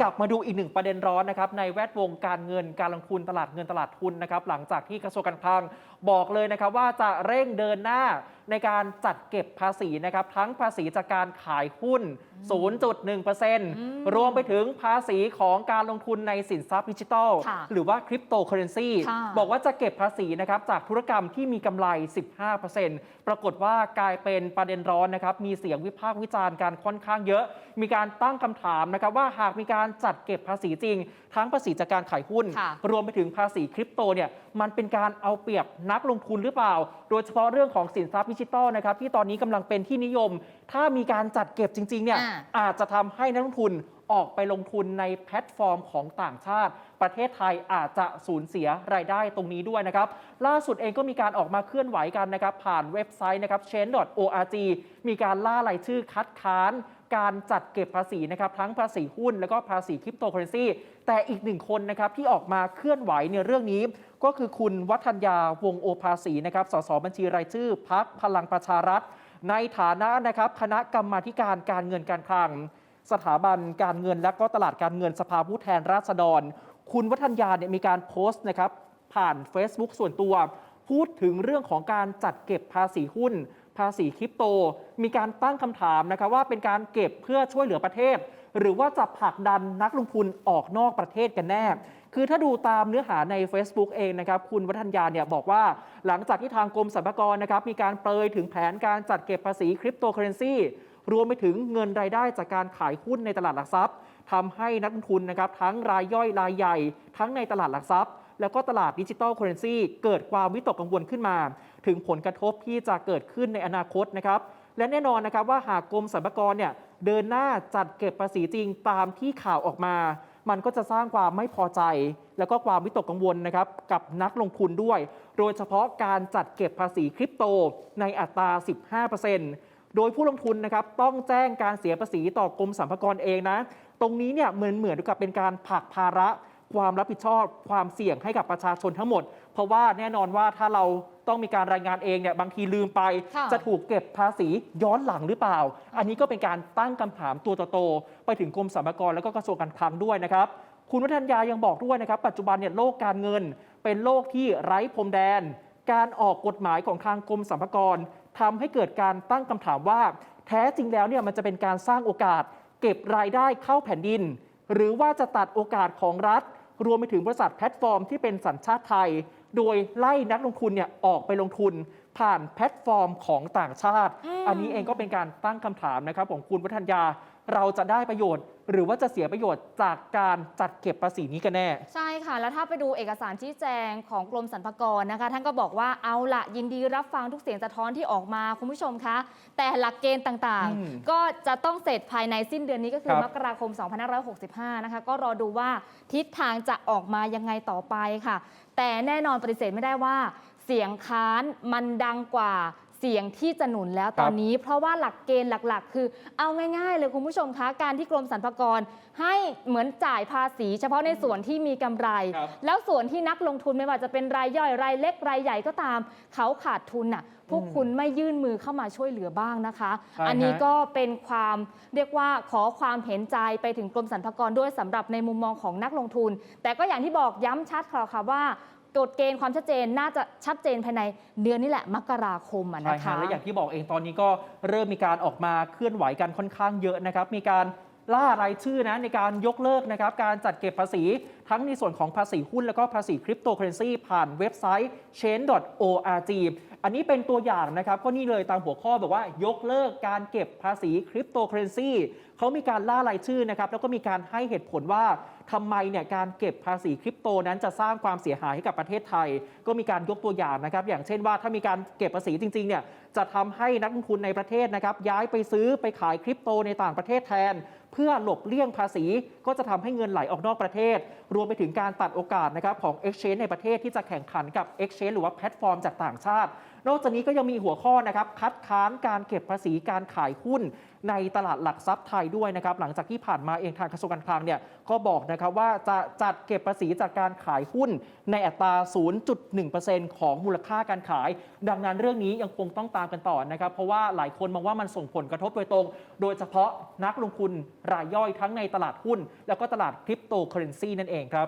กลับมาดูอีกหนึ่งประเด็นร้อนนะครับในแวดวงการเงินการลงทุนตลาดเงินตลาดทุนนะครับหลังจากที่กระทรวงการคลังบอกเลยนะครับว่าจะเร่งเดินหน้า ในการจัดเก็บภาษีนะครับทั้งภาษีจากการขายหุ้น 0.1%รวมไปถึงภาษีของการลงทุนในสินทรัพย์ดิจิทัลค่ะหรือว่าคริปโตเคอเรนซีค่ะบอกว่าจะเก็บภาษีนะครับจากธุรกรรมที่มีกำไร 15%ปรากฏว่ากลายเป็นประเด็นร้อนนะครับมีเสียงวิพากษ์วิจารณ์การค่อนข้างเยอะ มีการตั้งคำถามนะครับว่าหากมีการจัดเก็บภาษีจริง ทั้งภาษีจากการขายหุ้นค่ะรวมไปถึงภาษีคริปโตเนี่ยมันเป็นการเอาเปรียบนักลงทุนหรือเปล่า โดยเฉพาะเรื่องของสินทรัพย์ดิจิทัลนะครับที่ตอนนี้กำลังเป็นที่นิยม ถ้ามีการจัดเก็บจริงๆเนี่ยอ่าอาจจะทำให้นักลงทุน ออกไปลงทุนในแพลตฟอร์มของต่างชาติ ประเทศไทยอาจจะสูญเสียรายได้ตรงนี้ด้วยนะครับ ล่าสุดเองก็มีการออกมาเคลื่อนไหวกันนะครับ ผ่านเว็บไซต์นะครับ change.org มีการล่ารายชื่อคัดค้านการจัดเก็บภาษีนะครับทั้งภาษีหุ้นแล้วก็ภาษีคริปโตเคอเรนซีแต่อีกหนึ่งคนนะครับที่ออกมาเคลื่อนไหวในเรื่องนี้ ก็คือคุณวัฒนยาวงโอภาสีนะครับสสบัญชีรายชื่อพักพลังประชารัฐ ในฐานะนะครับคณะกรรมาธิการการเงินการคลัง สถาบันการเงินและก็ตลาดการเงินสภาผู้แทนราษฎร คุณวัฒนยาเนี่ยมีการโพสต์นะครับผ่าน Facebook ส่วนตัว พูดถึงเรื่องของการจัดเก็บภาษีหุ้น ภาษีคริปโต มีการตั้งคำถามนะครับว่าเป็นการเก็บเพื่อช่วยเหลือประเทศ หรือว่าจะผลักดันนักลงทุนออกนอกประเทศกันแน่คือถ้าดูตามเนื้อหาใน Facebook เองนะครับคุณวัฒนยาเนี่ยบอกว่า หลังจากที่ทางกรมสรรพากรนะครับมีการเปรยถึงแผนการจัดเก็บภาษีคริปโตเคอเรนซี รวมไปถึงเงินรายได้จากการขายหุ้นในตลาดหลักทรัพย์ทำให้นักลงทุนนะครับทั้งรายย่อยรายใหญ่ ทั้งในตลาดหลักทรัพย์ แล้วก็ตลาดดิจิทัลเคอเรนซีเกิดความวิตกกังวลขึ้นมา ถึงผลกระทบที่จะเกิดขึ้นในอนาคตนะครับและแน่นอนนะครับว่าหากกรมสรรพากรเนี่ยเดินหน้าจัดเก็บภาษีจริงตามที่ข่าวออกมา มันก็จะสร้างความไม่พอใจ แล้วก็ความวิตกกังวลนะครับกับนักลงทุนด้วย โดยเฉพาะการจัดเก็บภาษีคริปโตในอัตรา 15% โดยผู้ลงทุนนะครับต้องแจ้งการเสียภาษีต่อกรมสรรพากรเองนะ ตรงนี้เนี่ยเหมือนเหมือนกับเป็นการผลักภาระความรับผิดชอบความเสี่ยงให้กับประชาชนทั้งหมด เพราะว่าแน่นอนว่าถ้าเราต้องมีการรายงานเองเนี่ยบางทีลืมไปค่ะจะถูกเก็บภาษีย้อนหลังหรือเปล่า อันนี้ก็เป็นการตั้งคำถามตัวโตๆไปถึงกรมสรรพากรแล้วก็กระทรวงการคลังด้วยนะครับ คุณวัฒนยายังบอกด้วยนะครับ ปัจจุบันเนี่ยโลกการเงิน เป็นโลกที่ไร้พรมแดน การออกกฎหมายของทางกรมสรรพากร ทำให้เกิดการตั้งคำถามว่า แท้จริงแล้วเนี่ยมันจะเป็นการสร้างโอกาส เก็บรายได้เข้าแผ่นดิน หรือว่าจะตัดโอกาสของรัฐ รวมไปถึงบริษัทแพลตฟอร์มที่เป็นสัญชาติไทย โดยไล่นักลงทุนเนี่ยออกไปลงทุนผ่านแพลตฟอร์มของต่างชาติอืมอันนี้เองก็เป็นการตั้งคำถามนะครับของคุณวัฒนยา เราจะได้ประโยชน์ หรือว่าจะเสียประโยชน์จากการจัดเก็บภาษีนี้กันแน่ ใช่ค่ะ แล้วถ้าไปดูเอกสารชี้แจงของกรมสรรพากรนะคะ ท่านก็บอกว่าเอาละยินดีรับฟังทุกเสียงสะท้อนที่ออกมาคุณผู้ชมคะ แต่หลักเกณฑ์ต่างอืมๆ ก็จะต้องเสร็จภายในสิ้นเดือนนี้ก็คือครับ มกราคม 2565 นะคะ ก็รอดูว่าทิศทางจะออกมายังไงต่อไปค่ะ แต่แน่นอนปฏิเสธไม่ได้ว่า เสียงค้านมันดังกว่า เสียงที่จะหนุนแล้วตอนนี้ เพราะว่าหลักเกณฑ์หลัก ๆ คือเอาง่าย ๆ เลยคุณผู้ชมคะการที่กรมสรรพากรให้เหมือนจ่ายภาษี เฉพาะในส่วนที่มีกำไรครับแล้วส่วนที่นักลงทุนไม่ว่าจะเป็นรายย่อยรายเล็กรายใหญ่ก็ตาม เขาขาดทุนน่ะพวกคุณไม่ยื่นมือเข้ามาช่วยเหลือบ้างนะคะใช่อันนี้ฮะก็เป็นความเรียกว่าขอความเห็นใจไปถึงกรมสรรพากรด้วยสำหรับในมุมมองของนักลงทุน แต่ก็อย่างที่บอกย้ำชัดค่ะค่ะว่า กฎเกณฑ์ความชัดเจนน่าจะชัดเจนภายในเดือนนี้แหละมกราคมอะใช่นะครัคะและอย่างที่บอกเองตอนนี้ก็เริ่มมีการออกมาเคลื่อนไหวกันค่อนข้างเยอะนะครับ มีการ ล่ารายชื่อนะในการยกเลิกนะครับการจัดเก็บภาษี ทั้งในส่วนของภาษีหุ้นแล้วก็ภาษีคริปโตเคอเรนซีผ่านเว็บไซต์ chain.org อันนี้เป็นตัวอย่างนะครับ ก็นี่เลยตามหัวข้อบอกว่ายกเลิกการเก็บภาษีคริปโตเคอเรนซีเขามีการล่ารายชื่อนะครับแล้วก็มีการให้เหตุผลว่าทำไมเนี่ยการเก็บภาษีคริปโตนั้นจะสร้างความเสียหายให้กับประเทศไทย ก็มีการยกตัวอย่างนะครับ อย่างเช่นว่าถ้ามีการเก็บภาษีจริงๆเนี่ยจะทำให้นักลงทุนในประเทศนะครับย้ายไปซื้อไปขายคริปโตในต่างประเทศแทนเพื่อหลบเลี่ยงภาษี ก็จะทำให้เงินไหลออกนอกประเทศ รวมไปถึงการตัดโอกาสนะครับของ Exchange ในประเทศที่จะแข่งขันกับ Exchange หรือว่าแพลตฟอร์มจากต่างชาติ นอกจากนี้ก็ยังมีหัวข้อนะครับคัดค้านการเก็บภาษีการขายหุ้นในตลาดหลักทรัพย์ไทยด้วยนะครับหลังจากที่ผ่านมาเองทางกระทรวงการคลังเนี่ยก็บอกนะครับว่าจะจัดเก็บภาษีจากการขายหุ้นในอัตรา 0.1%ของมูลค่าการขาย ดังนั้นเรื่องนี้ยังคงต้องตามกันต่อนะครับ เพราะว่าหลายคนมองว่ามันส่งผลกระทบโดยตรง โดยเฉพาะนักลงทุนรายย่อยทั้งในตลาดหุ้น แล้วก็ตลาดคริปโตเคอเรนซีนั่นเองครับ